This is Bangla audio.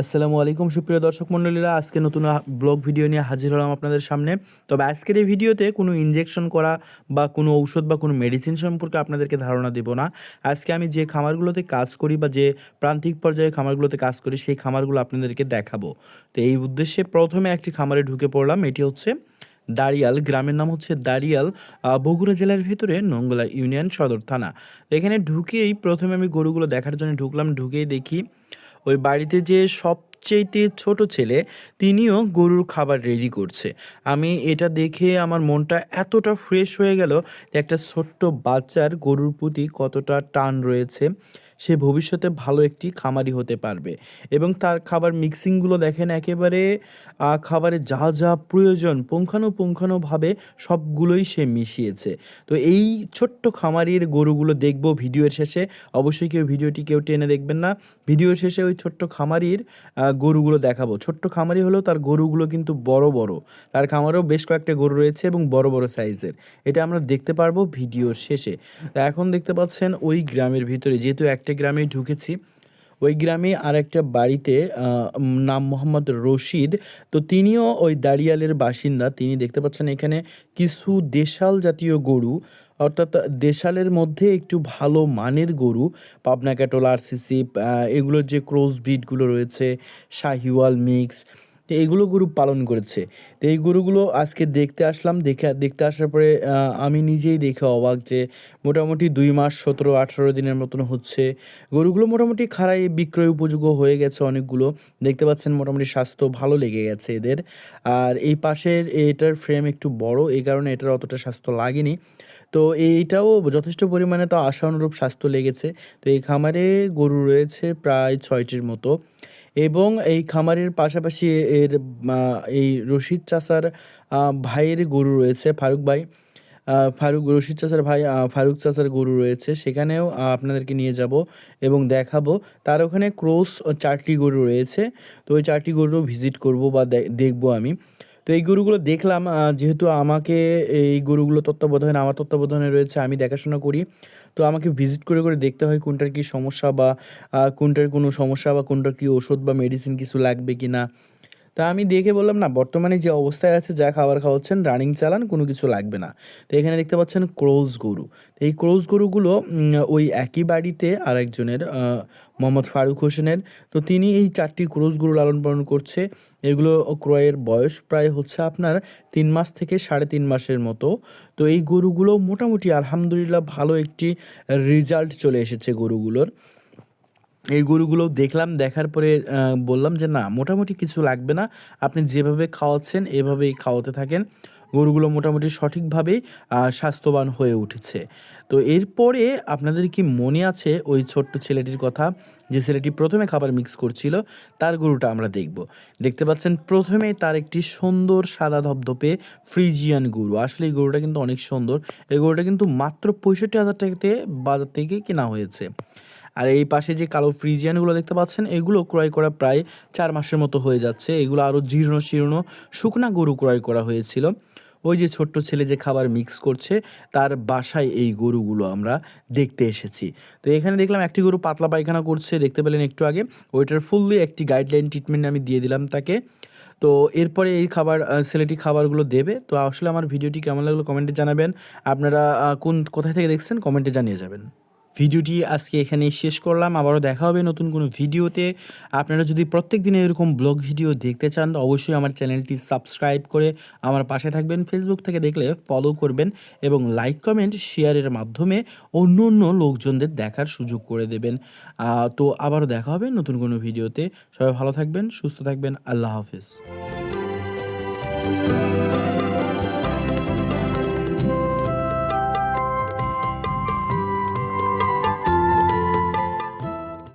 আসসালামু আলাইকুম, সুপ্রিয় দর্শক মণ্ডলীরা। আজকে নতুন ব্লগ ভিডিও নিয়ে হাজির হলাম আপনাদের সামনে। তবে আজকের এই ভিডিওতে কোনো ইনজেকশন করা বা কোনো ঔষধ বা কোনো মেডিসিন সম্পর্কে আপনাদেরকে ধারণা দেব না। আজকে আমি যে খামারগুলোতে কাজ করি বা যে প্রান্তিক পর্যায়ে খামারগুলোতে কাজ করি, সেই খামারগুলো আপনাদেরকে দেখাবো। তো এই উদ্দেশ্যে প্রথমে একটি খামারে ঢুকে পড়লাম। এটি হচ্ছে দাড়িয়াল, গ্রামের নাম হচ্ছে দাড়িয়াল বগুড়া জেলার ভেতরে নঙ্গলা ইউনিয়ন সদর থানা। এখানে ঢুকেই প্রথমে আমি গরুগুলো দেখার জন্য ঢুকলাম। ঢুকেই দেখি ওই বাড়িতে যে সবচেয়েতে ছোট ছেলে, তিনিও গরুর খাবার রেডি করছে। আমি এটা দেখে আমার মনটা এতটা ফ্রেশ হয়ে গেল একটা ছোট্ট বাচ্চার গরুর প্রতি কতটা টান রয়েছে। সে ভবিষ্যতে ভালো একটি খামারি হতে পারবে। এবং তার খাবার মিক্সিংগুলো দেখেন একেবারে খাবারে যা যা প্রয়োজন পুঙ্খানুপুঙ্খানুভাবে সবগুলোই সে মিশিয়েছে। তো এই ছোট্ট খামারির গরুগুলো দেখব ভিডিওর শেষে। অবশ্যই কেউ ভিডিওটি কেউ টেনে দেখবেন না। ভিডিওর শেষে ওই ছোট্ট খামারির গরুগুলো দেখাবো। ছোট্ট খামারি হলেও তার গরুগুলো কিন্তু বড় বড়। তার খামারেও বেশ কয়েকটা গরু রয়েছে এবং বড় বড় সাইজের। এটা আমরা দেখতে পারব ভিডিওর শেষে। এখন দেখতে পাচ্ছেন ওই গ্রামের ভিতরে, যেহেতু একটা গ্রামে ঢুকেছি। ওই গ্রামে আর একটা বাড়িতে নাম মোহাম্মদ রশিদ। তো তিনিও ওই দাড়িয়ালের বাসিন্দা। তিনি দেখতে পাচ্ছেন এখানে কিছু দেশাল জাতীয় গরু। অর্থাৎ দেশালের মধ্যে একটু ভালো মানের গরু। পাবনা ক্যাটল, আরসিসি এগুলোর যে ক্রস ব্রিডগুলো রয়েছে, শাহিওয়াল মিক্স তো এইগুলো গরু পালন করেছে। তো এই গরুগুলো আজকে দেখতে আসলাম, দেখে, দেখতে আসার পরে আমি নিজেই দেখে অবাক যে মোটামুটি দুই মাস, সতেরো, আঠারো দিনের মতন হচ্ছে। গরুগুলো মোটামুটি খাড়াই বিক্রয় উপযোগ্য হয়ে গেছে অনেকগুলো। দেখতে পাচ্ছেন মোটামুটি স্বাস্থ্য ভালো লেগে গেছে এদের। আর এই পাশের এটার ফ্রেম একটু বড়, এই কারণে এটার অতটা স্বাস্থ্য লাগেনি। তো এইটাও যথেষ্ট পরিমাণে তো আশানুরূপ স্বাস্থ্য লেগেছে। তো এই খামারে গরু রয়েছে প্রায় ছয়টির মতো। এবং এই খামারের পাশাপাশি এর এই রশিদ চাষার ভাইয়ের গরু রয়েছে, ফারুক ভাই। ফারুক, রশিদ চাচার ভাই ফারুক চাচার গরু রয়েছে, সেখানেও আপনাদেরকে নিয়ে যাব এবং দেখাবো। তার ওখানে ক্রোস চারটি গরু রয়েছে, তো ওই চারটি গরু ভিজিট করব বা দেখব আমি। তো এই গরুগুলো দেখলাম যেহেতু আমাকে এই গরুগুলো তত্ত্বাবধানে, আমার তত্ত্বাবধানে রয়েছে, আমি দেখাশোনা করি। তো আমাকে ভিজিট করে করে দেখতে হয় কোনটার কী সমস্যা বা কোনটার কোনো সমস্যা বা কোনটার কী ওষুধ বা মেডিসিন কিছু লাগবে কি না তা আমি দেখে বললাম, না, বর্তমানে যে অবস্থায় আছে, যা খাবার খাওয়াচ্ছেন রানিং চালান, কোনো কিছু লাগবে না। তো এখানে দেখতে পাচ্ছেন ক্রোজ গরু। তো এই ক্রোজ গরুগুলো ওই একই বাড়িতে আরেকজনের মোহাম্মদ ফারুক হোসেনের। তো তিনি এই চারটি ক্রোজ গরু লালন পালন করছে। এগুলো ক্রয়ের বয়স প্রায় হচ্ছে আপনার তিন মাস থেকে সাড়ে তিন মাসের মতো। তো এই গরুগুলো মোটামুটি আলহামদুলিল্লাহ ভালো একটি রেজাল্ট চলে এসেছে গরুগুলোর। এই গরুগুলো দেখলাম, দেখার পরে বললাম যে না, মোটামুটি কিছু লাগবে না। আপনি যেভাবে খাওয়াচ্ছেন, এভাবেই খাওয়াতে থাকেন। গরুগুলো মোটামুটি সঠিকভাবেই স্বাস্থ্যবান হয়ে উঠেছে। তো এরপরে আপনাদের কি মনে আছে ওই ছোট্ট ছেলেটির কথা? যে ছেলেটি প্রথমে খাবার মিক্স করছিল, তার গরুটা আমরা দেখব। দেখতে পাচ্ছেন প্রথমেই তার একটি সুন্দর সাদা ধপধপে ফ্রিজিয়ান গরু। আসলে এই গরুটা কিন্তু অনেক সুন্দর। এই গরুটা কিন্তু মাত্র পঁয়ষট্টি হাজার টাকাতে বাজার থেকে কেনা হয়েছে। আর এই পাশে যে কালো ফ্রিজিয়ানগুলো দেখতে পাচ্ছেন, এগুলো ক্রয় করা প্রায় চার মাসের মতো হয়ে যাচ্ছে। এগুলো আরও জীর্ণ শীর্ণ শুকনা গরু ক্রয় করা হয়েছিল। ওই যে ছোট্ট ছেলে যে খাবার মিক্স করছে, তার বাসায় এই গরুগুলো আমরা দেখতে এসেছি। তো এখানে দেখলাম একটি গরু পাতলা পায়খানা করছে, দেখতে পেলেন একটু আগে। ওইটার ফুললি একটি গাইডলাইন ট্রিটমেন্ট আমি দিয়ে দিলাম তাকে। তো এরপরে এই খাবার ছেলেটি খাবারগুলো দেবে। তো আসলে আমার ভিডিওটি কেমন লাগল কমেন্টে জানাবেন। আপনারা কোন, কোথায় থেকে দেখছেন কমেন্টে জানিয়ে যাবেন। ভিডিওটি আজকে এখানে শেষ করলাম। আবারও দেখা হবে নতুন কোনো ভিডিওতে। আপনারা যদি প্রত্যেক দিনে এরকম ব্লগ ভিডিও দেখতে চান অবশ্যই আমার চ্যানেলটি সাবস্ক্রাইব করে আমার পাশে থাকবেন। ফেসবুক থেকে দেখলে ফলো করবেন এবং লাইক কমেন্ট শেয়ারের মাধ্যমে অন্য অন্য লোকজনদের দেখার সুযোগ করে দেবেন। তো আবারও দেখা হবে নতুন কোনো ভিডিওতে। সবাই ভালো থাকবেন, সুস্থ থাকবেন। আল্লাহ হাফিজ।